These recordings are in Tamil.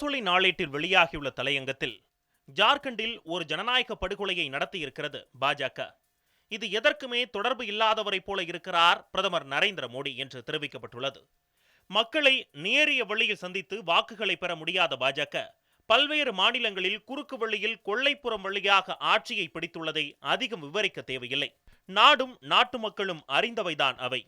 அரசொலி நாளேட்டில் வெளியாகியுள்ள தலையங்கத்தில் ஜார்க்கண்டில் ஒரு ஜனநாயக படுகொலையை நடத்தியிருக்கிறது பாஜக. இது எதற்குமே தொடர்பு இல்லாதவரை போல இருக்கிறார் பிரதமர் நரேந்திர மோடி என்று தெரிவிக்கப்பட்டுள்ளது. மக்களை நேரிய வழியில் சந்தித்து வாக்குகளை பெற முடியாத பாஜக பல்வேறு மாநிலங்களில் குறுக்கு வழியில் கொள்ளைப்புறம் வழியாக ஆட்சியை பிடித்துள்ளதை அதிகம் விவரிக்க தேவையில்லை. நாடும் நாட்டு மக்களும் அறிந்தவைதான் அவை.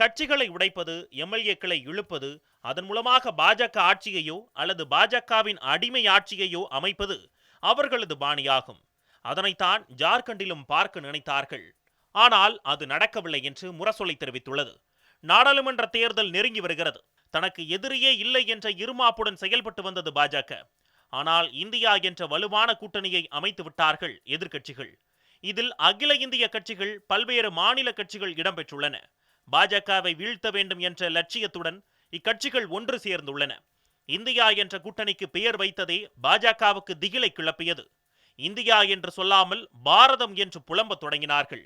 கட்சிகளை உடைப்பது எம்எல்ஏக்களை இழுப்பது அதன் மூலமாக பாஜக ஆட்சியையோ அல்லது பாஜகவின் அடிமை ஆட்சியையோ அமைப்பது அவர்களது பாணியாகும். அதனைத்தான் ஜார்க்கண்டிலும் பார்க்க நினைத்தார்கள். ஆனால் அது நடக்கவில்லை என்று முரசொலி தெரிவித்துள்ளது. நாடாளுமன்ற தேர்தல் நெருங்கி வருகிறது. தனக்கு எதிரியே இல்லை என்ற இருமாப்புடன் செயல்பட்டு வந்தது பாஜக. ஆனால் இந்தியா என்ற வலுவான கூட்டணியை அமைத்து விட்டார்கள் எதிர்க்கட்சிகள். இதில் அகில இந்திய கட்சிகள் பல்வேறு மாநில கட்சிகள் இடம்பெற்றுள்ளன. பாஜகவை வீழ்த்த வேண்டும் என்ற லட்சியத்துடன் இக்கட்சிகள் ஒன்று சேர்ந்துள்ளன. இந்தியா என்ற கூட்டணிக்கு பெயர் வைத்ததே பாஜகவுக்கு திகிலை கிளப்பியது. இந்தியா என்று சொல்லாமல் பாரதம் என்று புலம்பத் தொடங்கினார்கள்.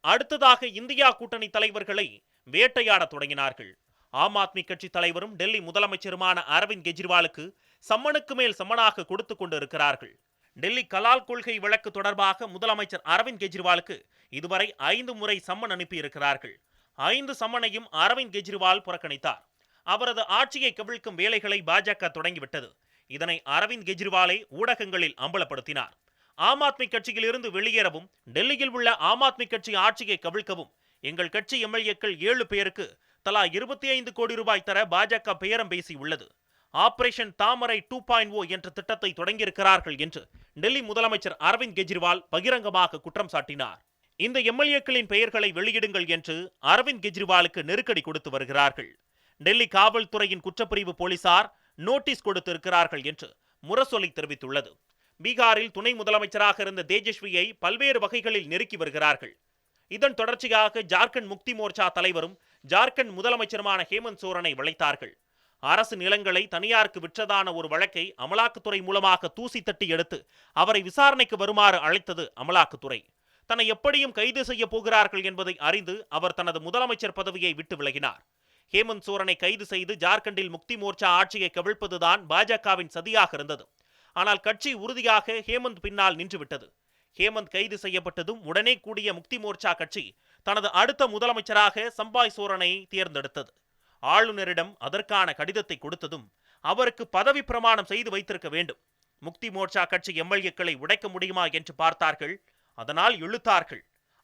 அடுத்ததாக இந்தியா கூட்டணி தலைவர்களை வேட்டையாடத் தொடங்கினார்கள். ஆம் ஆத்மி கட்சி தலைவரும் டெல்லி முதலமைச்சருமான அரவிந்த் கெஜ்ரிவாலுக்கு சம்மனுக்கு மேல் சம்மனாக கொடுத்து கொண்டு இருக்கிறார்கள் டெல்லி கலால் கொள்கை வழக்கு தொடர்பாக முதலமைச்சர் அரவிந்த் கெஜ்ரிவாலுக்கு இதுவரை ஐந்து முறை சம்மன் அனுப்பியிருக்கிறார்கள். ஐந்து சம்மனையும் அரவிந்த் கெஜ்ரிவால் புறக்கணித்தார். அவரது ஆட்சியை கவிழ்க்கும் வேலைகளை பாஜக தொடங்கிவிட்டது. இதனை அரவிந்த் கெஜ்ரிவாலை ஊடகங்களில் அம்பலப்படுத்தினார். ஆம் ஆத்மி கட்சியில் இருந்து வெளியேறவும் டெல்லியில் உள்ள ஆம் ஆத்மி கட்சி ஆட்சியை கவிழ்க்கவும் எங்கள் கட்சி எம்எல்ஏக்கள் ஏழு பேருக்கு தலா இருபத்தி ஐந்து கோடி ரூபாய் தர பாஜக பேரம் பேசி உள்ளது. ஆபரேஷன் தாமரை டூ பாயிண்ட் ஓ என்ற திட்டத்தை தொடங்கியிருக்கிறார்கள் என்று டெல்லி முதலமைச்சர் அரவிந்த் கெஜ்ரிவால் பகிரங்கமாக குற்றம் சாட்டினார். இந்த எம்எல்ஏக்களின் பெயர்களை வெளியிடுங்கள் என்று அரவிந்த் கெஜ்ரிவாலுக்கு நெருக்கடி கொடுத்து வருகிறார்கள். டெல்லி காவல்துறையின் குற்றப்பிரிவு போலீசார் நோட்டீஸ் கொடுத்திருக்கிறார்கள் என்று முரசொலி தெரிவித்துள்ளது. பீகாரில் துணை முதலமைச்சராக இருந்த தேஜஸ்வியை பல்வேறு வகைகளில் நெருக்கி வருகிறார்கள். இதன் தொடர்ச்சியாக ஜார்க்கண்ட் முக்தி மோர்ச்சா தலைவரும் ஜார்க்கண்ட் முதலமைச்சருமான ஹேமந்த் சோரனை வளைத்தார்கள். அரசு நிலங்களை தனியாருக்கு விற்றதான ஒரு வழக்கை அமலாக்கத்துறை மூலமாக தூசி தட்டி எடுத்து அவரை விசாரணைக்கு வருமாறு அழைத்தது அமலாக்கத்துறை. தன்னை எப்படியும் கைது செய்ய போகிறார்கள் என்பதை அறிந்து அவர் தனது முதலமைச்சர் பதவியை விட்டு விலகினார். ஹேமந்த் சோரனை கைது செய்து ஜார்க்கண்டில் முக்தி மோர்ச்சா ஆட்சியை கவிழ்ப்பதுதான் பாஜகவின் சதியாக இருந்தது. ஆனால் கட்சி உறுதியாக ஹேமந்த் பின்னால் நின்றுவிட்டது. ஹேமந்த் கைது செய்யப்பட்டதும் உடனே கூடிய முக்தி மோர்ச்சா கட்சி தனது அடுத்த முதலமைச்சராக சம்பாய் சோரனை தேர்ந்தெடுத்தது. ஆளுநரிடம் அதற்கான கடிதத்தை கொடுத்ததும் அவருக்கு பதவி பிரமாணம் செய்து வைத்திருக்க வேண்டும். முக்தி மோர்ச்சா கட்சி எம்எல்ஏக்களை உடைக்க முடியுமா என்று பார்த்தார்கள். அதனால் இழுத்தார்கள்.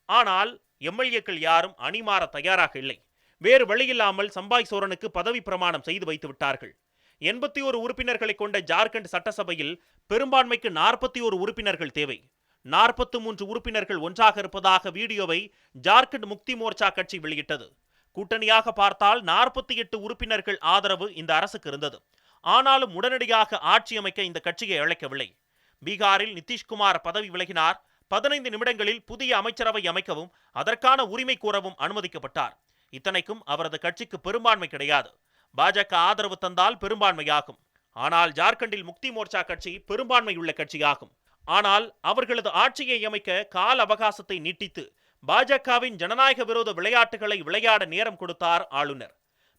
ஆனால் எம்எல்ஏக்கள் யாரும் அணிமாற தயாராக இல்லை. வேறு வழியில்லாமல் சம்பாய் சோரனுக்கு பதவி பிரமாணம் செய்து வைத்து விட்டார்கள். எண்பத்தி ஒரு உறுப்பினர்களை கொண்ட ஜார்க்கண்ட் சட்டசபையில் பெரும்பான்மைக்கு நாற்பத்தி ஒரு உறுப்பினர்கள் தேவை. நாற்பத்தி மூன்று உறுப்பினர்கள் ஒன்றாக இருப்பதாக வீடியோவை ஜார்க்கண்ட் முக்தி மோர்ச்சா கட்சி வெளியிட்டது. கூட்டணியாக பார்த்தால் நாற்பத்தி எட்டு உறுப்பினர்கள் ஆதரவு இந்த அரசுக்கு இருந்தது. ஆனாலும் உடனடியாக ஆட்சி அமைக்க இந்த கட்சியை அழைக்கவில்லை. பீகாரில் நிதிஷ்குமார் பதவி விலகினார். பதினைந்து நிமிடங்களில் புதிய அமைச்சரவை அமைக்கவும் அதற்கான உரிமை கோரவும் அனுமதிக்கப்பட்டார். இத்தனைக்கும் அவரது கட்சிக்கு பெரும்பான்மை கிடையாது. பாஜக ஆதரவு தந்தால் பெரும்பான்மையாகும். ஆனால் ஜார்க்கண்டில் முக்தி மோர்ச்சா கட்சி பெரும்பான்மை உள்ள கட்சியாகும். ஆனால் அவர்களது ஆட்சியை அமைக்க கால அவகாசத்தை நீட்டித்து பாஜகவின் ஜனநாயக விரோத விளையாட்டுகளை விளையாட நேரம் கொடுத்தார் ஆளுநர்.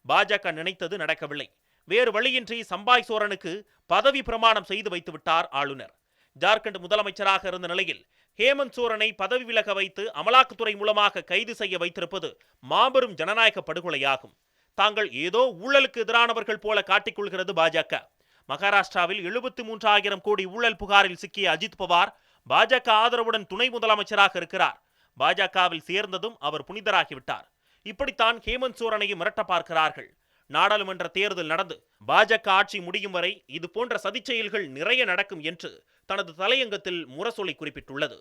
பாஜக நினைத்தது நடக்கவில்லை. வேறு வழியின்றி சம்பாய் சோரனுக்கு பதவி பிரமாணம் செய்து வைத்துவிட்டார் ஆளுநர். ஜார்க்கண்ட் முதலமைச்சராக இருந்த நிலையில் ஹேமந்த் சோரனை பதவி விலக வைத்து அமலாக்கத்துறை மூலமாக கைது செய்ய வைத்திருப்பது மாபெரும் ஜனநாயக படுகொலையாகும். தாங்கள் ஏதோ ஊழலுக்கு எதிரானவர்கள் போல காட்டிக்கொள்கிறது பாஜக. மகாராஷ்டிராவில் எழுபத்தி மூன்றாயிரம் கோடி ஊழல் புகாரில் சிக்கிய அஜித் பவார் பாஜக ஆதரவுடன் துணை முதலமைச்சராக இருக்கிறார். பாஜகவில் சேர்ந்ததும் அவர் புனிதராகிவிட்டார். இப்படித்தான் ஹேமந்த் சோரனையும் மிரட்ட பார்க்கிறார்கள். நாடாளுமன்ற தேர்தல் நடந்து பாஜக ஆட்சி முடியும் வரை இது போன்ற சதிச்செயல்கள் நிறைய நடக்கும் என்று தனது தலையங்கத்தில் முரசொலி குறிப்பிட்டுள்ளது.